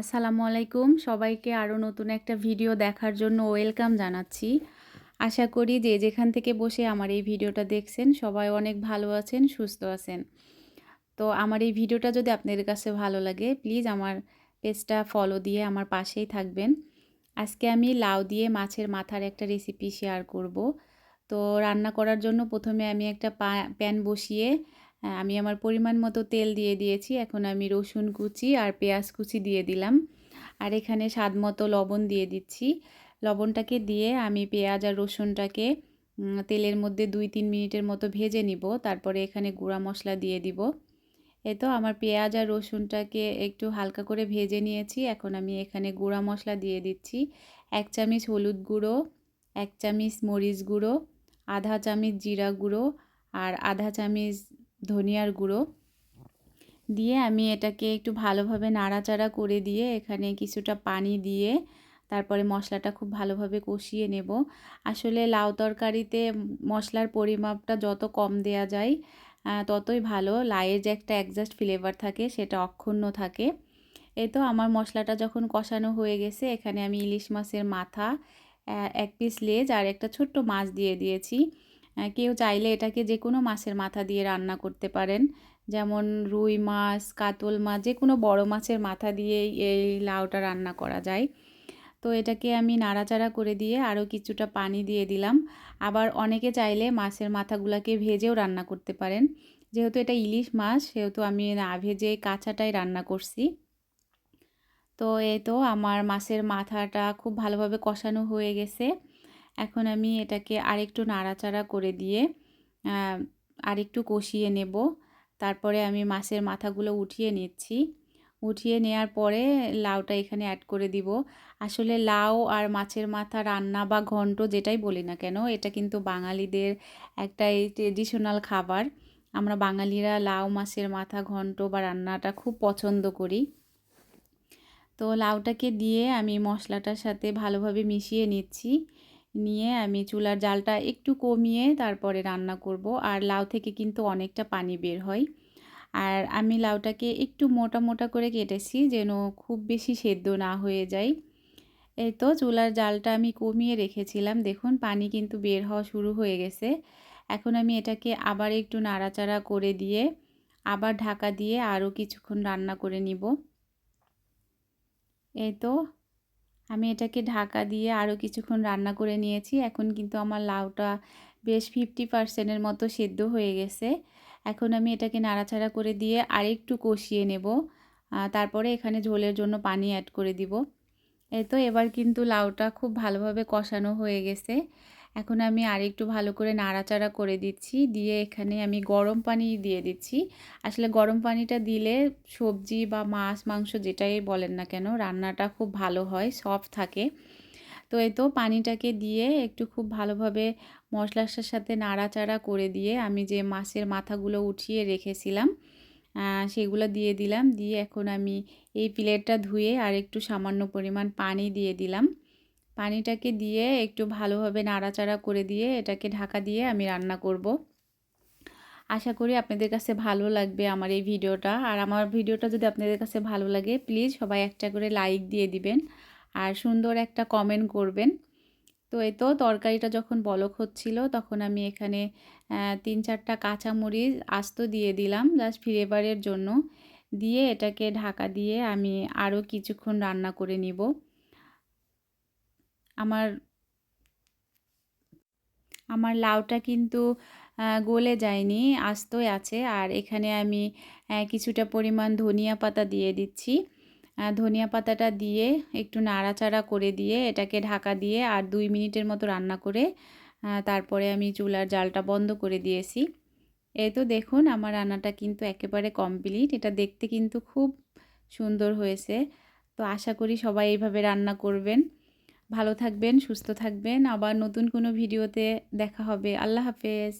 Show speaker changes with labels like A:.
A: আসসালামু আলাইকুম। সবাইকে আরও নতুন একটা ভিডিও দেখার জন্য ওয়েলকাম জানাচ্ছি। আশা করি যে যেখান থেকে বসে আমার এই ভিডিওটা দেখছেন, সবাই অনেক ভালো আছেন, সুস্থ আছেন। তো আমার এই ভিডিওটা যদি আপনাদের কাছে ভালো লাগে, প্লিজ আমার পেজটা ফলো দিয়ে আমার পাশেই থাকবেন। আজকে আমি লাউ দিয়ে মাছের মাথার একটা রেসিপি শেয়ার করব। তো রান্না করার জন্য প্রথমে আমি একটা প্যান বসিয়ে আমি আমার পরিমাণ মতো তেল দিয়ে দিয়েছি। এখন আমি রসুন কুচি আর পেঁয়াজ কুচি দিয়ে দিলাম। আর এখানে স্বাদ মতো লবণ দিয়ে দিচ্ছি। লবণটাকে দিয়ে আমি পেঁয়াজ আর রসুনটাকে তেলের মধ্যে দুই তিন মিনিটের মতো ভেজে নিব। তারপরে এখানে গুঁড়া মশলা দিয়ে দিব। এ তো আমার পেঁয়াজ আর রসুনটাকে একটু হালকা করে ভেজে নিয়েছি। এখন আমি এখানে গুঁড়া মশলা দিয়ে দিচ্ছি। এক চামচ হলুদ গুঁড়ো, এক চামচ মরিচ গুঁড়ো, আধা চামচ জিরা গুঁড়ো আর আধা চামচ ধনিয়ার গুঁড়ো দিয়ে আমি এটাকে একটু ভালোভাবে নাড়াচাড়া করে দিয়ে এখানে কিছুটা পানি দিয়ে তারপরে মশলাটা খুব ভালোভাবে কষিয়ে নেব। আসলে লাউ তরকারিতে মশলার পরিমাপটা যত কম দেয়া যায় ততই ভালো। লাইয়ের যে একটা অ্যাডজাস্ট ফ্লেভার থাকে সেটা অক্ষুণ্ণ থাকে। এই তো আমার মশলাটা যখন কষানো হয়ে গেছে, এখানে আমি ইলিশ মাছের মাথা এক পিস লেজ আর একটা ছোট্ট মাছ দিয়ে দিয়েছি। কেউ চাইলে এটাকে যে কোনো মাছের মাথা দিয়ে রান্না করতে পারেন। যেমন রুই মাছ, কাতল মাছ যে কোনো বড় মাছের মাথা দিয়েই এই লাউটা রান্না করা যায়। তো এটাকে আমি নাড়াচাড়া করে দিয়ে আরও কিছুটা পানি দিয়ে দিলাম। আবার অনেকে চাইলে মাছের মাথাগুলোকে ভেজেও রান্না করতে পারেন। যেহেতু এটা ইলিশ মাছ, সেহেতু আমি না ভেজে কাঁচাটাই রান্না করছি। তো এই তো আমার মাছের মাথাটা খুব ভালোভাবে কষানো হয়ে গেছে। এখন আমি এটাকে আরেকটু নাড়াচাড়া করে দিয়ে আরেকটু কষিয়ে নেব। তারপরে আমি মাছের মাথাগুলো উঠিয়ে নিচ্ছি। উঠিয়ে নেওয়ার পরে লাউটা এখানে অ্যাড করে দিব। আসলে লাউ আর মাছের মাথা রান্না বা ঘন্ট যেটাই বলি না কেন, এটা কিন্তু বাঙালিদের একটা এই ট্রেডিশনাল খাবার। আমরা বাঙালিরা লাউ, মাছের মাথা, ঘন্ট বা রান্নাটা খুব পছন্দ করি। তো লাউটাকে দিয়ে আমি মশলাটার সাথে ভালোভাবে মিশিয়ে নিচ্ছি। নিয়ে আমি চুলার জালটা একটু কমিয়ে তারপরে রান্না করব। আর লাউ থেকে কিন্তু অনেকটা পানি বের হয়। আর আমি লাউটাকে একটু মোটা মোটা করে কেটেছি যেন খুব বেশি সেদ্ধ না হয়ে যায়। এই তো চুলার জালটা আমি কমিয়ে রেখেছিলাম। দেখুন, পানি কিন্তু বের হওয়া শুরু হয়ে গেছে। এখন আমি এটাকে আবার একটু নাড়াচাড়া করে দিয়ে আবার ঢাকা দিয়ে আরও কিছুক্ষণ রান্না করে নিব। এই তো আমি এটাকে ঢাকা দিয়ে আরও কিছুক্ষণ রান্না করে নিয়েছি। এখন কিন্তু আমার লাউটা বেশ ফিফটি পার্সেন্টের মতো সেদ্ধ হয়ে গেছে। এখন আমি এটাকে নাড়াচাড়া করে দিয়ে আরেকটু কষিয়ে নেব। তারপরে এখানে ঝোলের জন্য পানি অ্যাড করে দিব। এ তো এবার কিন্তু লাউটা খুব ভালোভাবে কষানো হয়ে গেছে। এখন আমি আরেকটু ভালো করে নাড়াচাড়া করে দিচ্ছি। দিয়ে এখানে আমি গরম পানি দিয়ে দিচ্ছি। আসলে গরম পানিটা দিলে সবজি বা মাছ, মাংস যেটাই বলেন না কেন, রান্নাটা খুব ভালো হয় সফট থাকে। তো এই তো পানিটাকে দিয়ে একটু খুব ভালোভাবে মশলার সাথে নাড়াচাড়া করে দিয়ে আমি যে মাছের মাথাগুলো উঠিয়ে রেখেছিলাম সেগুলো দিয়ে দিলাম। দিয়ে এখন আমি এই প্লেটটা ধুয়ে আর একটু সামান্য পরিমাণ পানি দিয়ে দিলাম। পানিটাকে দিয়ে একটু ভালোভাবে নাড়াচাড়া করে দিয়ে এটাকে ঢাকা দিয়ে আমি রান্না করব। আশা করি আপনাদের কাছে ভালো লাগবে আমার এই ভিডিওটা। আর আমার ভিডিওটা যদি আপনাদের কাছে ভালো লাগে, প্লিজ সবাই একটা করে লাইক দিয়ে দিবেন আর সুন্দর একটা কমেন্ট করবেন। তো এই তো তরকারিটা যখন বলক হচ্ছিল, তখন আমি এখানে তিন চারটা কাঁচামরিচ আস্ত দিয়ে দিলাম জাস্ট ফ্লেভারের জন্য। দিয়ে এটাকে ঢাকা দিয়ে আমি আরও কিছুক্ষণ রান্না করে নিব। আমার আমার লাউটা কিন্তু গলে যায়নি, আস্তই আছে। আর এখানে আমি কিছুটা পরিমাণ ধনিয়া পাতা দিয়ে দিচ্ছি। ধনিয়া পাতাটা দিয়ে একটু নাড়াচাড়া করে দিয়ে এটাকে ঢাকা দিয়ে আর দুই মিনিটের মতো রান্না করে তারপরে আমি চুলার জালটা বন্ধ করে দিয়েছি। এই তো দেখুন, আমার রান্নাটা কিন্তু একেবারে কমপ্লিট। এটা দেখতে কিন্তু খুব সুন্দর হয়েছে। তো আশা করি সবাই এইভাবে রান্না করবেন। ভালো থাকবেন সুস্থ থাকবেন। আবার নতুন কোনো ভিডিওতে দেখা হবে। আল্লাহ হাফেজ।